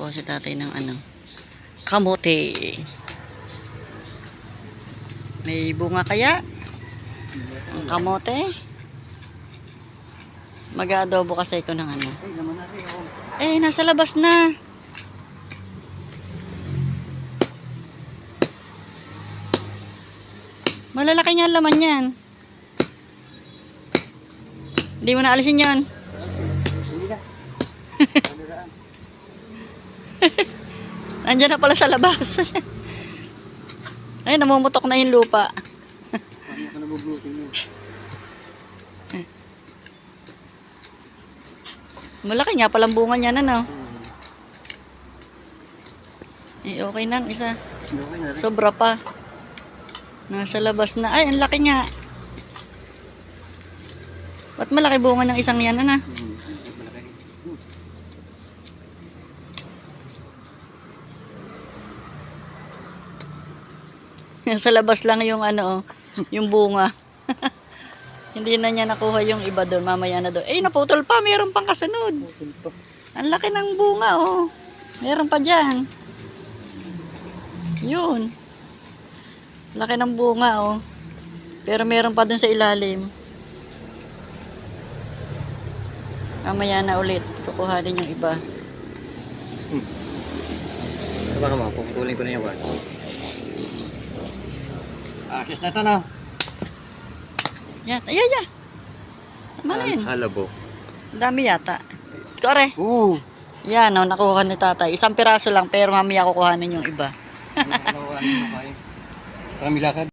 Kuha si tatay ng ano. Kamote. May bunga kaya? Ang kamote? Mag-adobo kasi ko ng ano. Eh, nasa labas na. Malalaki nga laman yan. Hindi mo na alisin yan. Hindi na. Ano na? Nandiyan na pala sa labas. Ay, namumutok na yung lupa. Paano ka nabublutin yun? Malaki nga palang bunga niya na, no? Hmm. Eh, okay na, ang isa. Sobra pa. Nasa labas na. Ay, ang laki nga. Ba't malaki bunga ng isang yan, ano? Hmm. Sa labas lang yung ano, oh, yung bunga. Hindi na niya nakuha yung iba doon. Mamaya na doon. Eh, naputol pa. Meron pang kasunod. Ang laki ng bunga, oh. Meron pa dyan. Yun. Laki ng bunga, oh. Pero meron pa dun sa ilalim. Mamaya na ulit. Kukuhanin yung iba. Ano ba naman? Puputulin ko na yung wag. Akis na ito na. Yan. Ay, ay, ay. Tama na yun. Halabo. Dami yata. Kore. Oo. Yan, oh, nakuha ni tatay. Isang piraso lang, pero mamaya kukuhanin yung iba. Ano? Ano ka? Kami lakad.